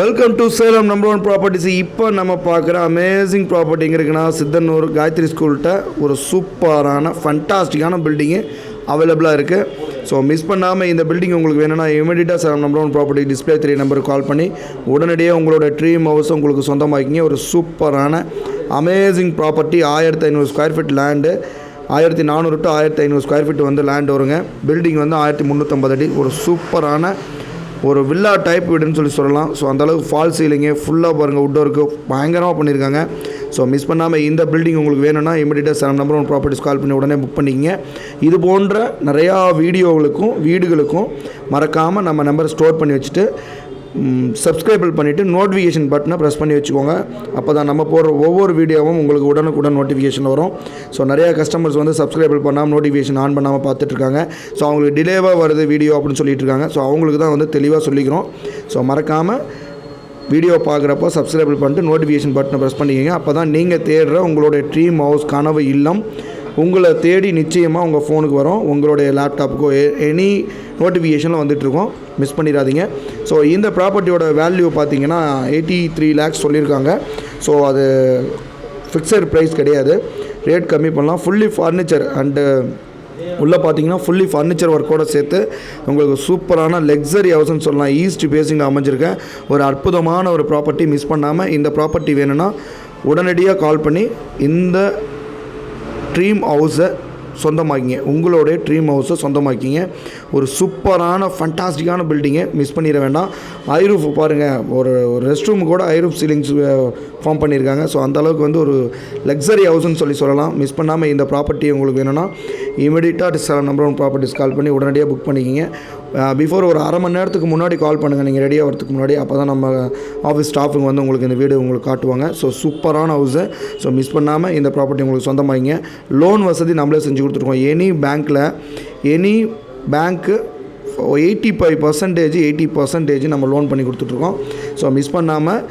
Welcome to Salem number one properties இப்போ நம்ம பார்க்குற அமேசிங் ப்ராப்பர்ட்டிங்க இருக்குன்னா சித்தன்னூர் காயத்ரி ஸ்கூல்கிட்ட ஒரு சூப்பரான ஃபண்டாஸ்டிக்கான பில்டிங்கு அவைலபிளாக இருக்குது ஸோ மிஸ் பண்ணாமல் இந்த பில்டிங் உங்களுக்கு வேணும்னா இமீடியட்டாக Salem number one property display three நம்பருக்கு கால் பண்ணி உடனடியாக உங்களோட ட்ரீம் ஹவுஸ் உங்களுக்கு சொந்தமாக்கிங்க. ஒரு சூப்பரான அமேசிங் ப்ராப்பர்ட்டி ஆயிரத்தி ஐநூறு ஸ்கொயர் ஃபீட் லேண்டு ஆயிரத்தி நானூறு டு ஆயிரத்தி ஐநூறு ஸ்கொயர் ஃபீட் வந்து லேண்ட் வருங்க. பில்டிங் வந்து ஆயிரத்தி முந்நூற்றம்பது அடி. ஒரு சூப்பரான ஒரு வில்லா டைப் வீடுன்னு சொல்லி சொல்லலாம். ஸோ அந்தளவுக்கு ஃபால் சீலிங்கு ஃபுல்லாக பாருங்கள் வுட் ஒர்க்கு பயங்கரமாக பண்ணியிருக்காங்க ஸோ மிஸ் பண்ணாமல் இந்த பில்டிங் உங்களுக்கு வேணும்னா இமீடியட்டாக seven number one properties call பண்ணி உடனே புக் பண்ணிக்கிங்க. இது போன்ற நிறையா வீடியோகளுக்கும் வீடுகளுக்கும் மறக்காமல் நம்ம நம்பரை ஸ்டோர் பண்ணி வச்சுட்டு சப்ஸ்கிரைபிள் பண்ணிவிட்டு நோட்டிஃபிகேஷன் பட்டனை ப்ரெஸ் பண்ணி வச்சுக்கோங்க. அப்போ தான் நம்ம போடுற ஒவ்வொரு வீடியோவும் உங்களுக்கு உடனுக்குடன் நோட்டிஃபிகேஷன் வரும். ஸோ நிறையா கஸ்டமர்ஸ் வந்து சப்ஸ்கிரைபிள் பண்ணாமல் நோட்டிஃபிகேஷன் ஆன் பண்ணாமல் பார்த்துட்ருக்காங்க. ஸோ அவங்களுக்கு டிலேவாக வருது வீடியோ அப்படின்னு சொல்லிட்டு இருக்காங்க ஸோ அவங்களுக்கு தான் வந்து தெளிவாக சொல்லிக்கிறோம். ஸோ மறக்காமல் வீடியோ பார்க்குறப்போ சப்ஸ்கிரைபிள் பண்ணிட்டு நோட்டிஃபிகேஷன் பட்டனை ப்ரெஸ் பண்ணிக்கோங்க. அப்போ தான் நீங்கள் தேடுற உங்களுடைய ட்ரீம் ஹவுஸ் கனவு இல்லம் உங்களை தேடி நிச்சயமாக உங்கள் ஃபோனுக்கு வரும். உங்களுடைய லேப்டாப்புக்கோ எனி நோட்டிஃபிகேஷனில் வந்துட்டுருக்கோம். மிஸ் பண்ணிடாதீங்க. ஸோ இந்த ப்ராப்பர்ட்டியோட வேல்யூ பார்த்தீங்கன்னா எயிட்டி த்ரீ லேக்ஸ் சொல்லியிருக்காங்க. ஸோ அது ஃபிக்ஸட் ப்ரைஸ் கிடையாது. ரேட் கம்மி பண்ணலாம். ஃபுல்லி ஃபர்னிச்சர் அண்டு உள்ளே பார்த்தீங்கன்னா ஃபுல்லி ஃபர்னிச்சர் ஒர்க்கோட சேர்த்து உங்களுக்கு சூப்பரான லக்ஸரி ஹவுஸ்ன்னு சொல்லலாம். ஈஸ்ட் பேசிங்கில் அமைஞ்சிருக்க. ஒரு அற்புதமான ஒரு ப்ராப்பர்ட்டி மிஸ் பண்ணாமல் இந்த ப்ராப்பர்ட்டி வேணும்னா உடனடியாக கால் பண்ணி இந்த ட்ரீம் ஹவுஸை சொந்தமாக்கிங்க. உங்களுடைய ட்ரீம் ஹவுஸை சொந்தமாக்கிங்க. ஒரு சூப்பரான ஃபண்டாஸ்டிக்கான பில்டிங்கை மிஸ் பண்ணிட வேண்டாம். ஐரூஃப் பாருங்கள் ஒரு ஒரு ரெஸ்ட் ரூம் கூட ஐரூஃப் சீலிங்ஸ் ஃபார்ம் பண்ணியிருக்காங்க ஸோ அந்தளவுக்கு வந்து ஒரு லக்ஸரி ஹவுஸ்னு சொல்லி சொல்லலாம். மிஸ் பண்ணாமல் இந்த ப்ராப்பர்ட்டி உங்களுக்கு வேணும்னா இமீடியட்டாக seven number one properties call பண்ணி உடனடியாக புக் பண்ணிக்கிங்க. பிஃபோர் ஒரு அரை மணி நேரத்துக்கு முன்னாடி கால் பண்ணுங்கள் நீங்கள் ரெடியாக வரதுக்கு முன்னாடி அப்போ தான் நம்ம ஆஃபீஸ் ஸ்டாஃபுங்க வந்து உங்களுக்கு இந்த வீடு உங்களுக்கு காட்டுவாங்க. ஸோ சூப்பரான ஹவுஸு ஸோ மிஸ் பண்ணாமல் இந்த ப்ராப்பர்ட்டி உங்களுக்கு சொந்தமாகிங்க லோன் வசதி நம்மளே செஞ்சு கொடுத்துருக்கோம். எனி பேங்க்கில் எனி பேங்க்கு eighty five percentage eighty percentage நம்ம லோன் பண்ணி கொடுத்துட்ருக்கோம். ஸோ மிஸ் பண்ணாமல்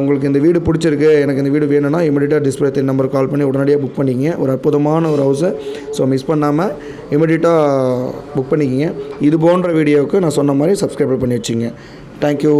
உங்களுக்கு இந்த வீடு பிடிச்சிருக்கு எனக்கு இந்த வீடு வேணும்னா இமீடியட்டாக டிஸ்பிளே தென் நம்பர் கால் பண்ணி உடனடியாக புக் பண்ணிக்கிங்க. ஒரு அற்புதமான ஒரு ஹவுஸு ஸோ மிஸ் பண்ணாமல் இமீடியட்டாக புக் பண்ணிக்கிங்க. இது போன்ற வீடியோவுக்கு நான் சொன்ன மாதிரி சப்ஸ்கிரைப் பண்ணி வச்சுங்க தேங்க்யூ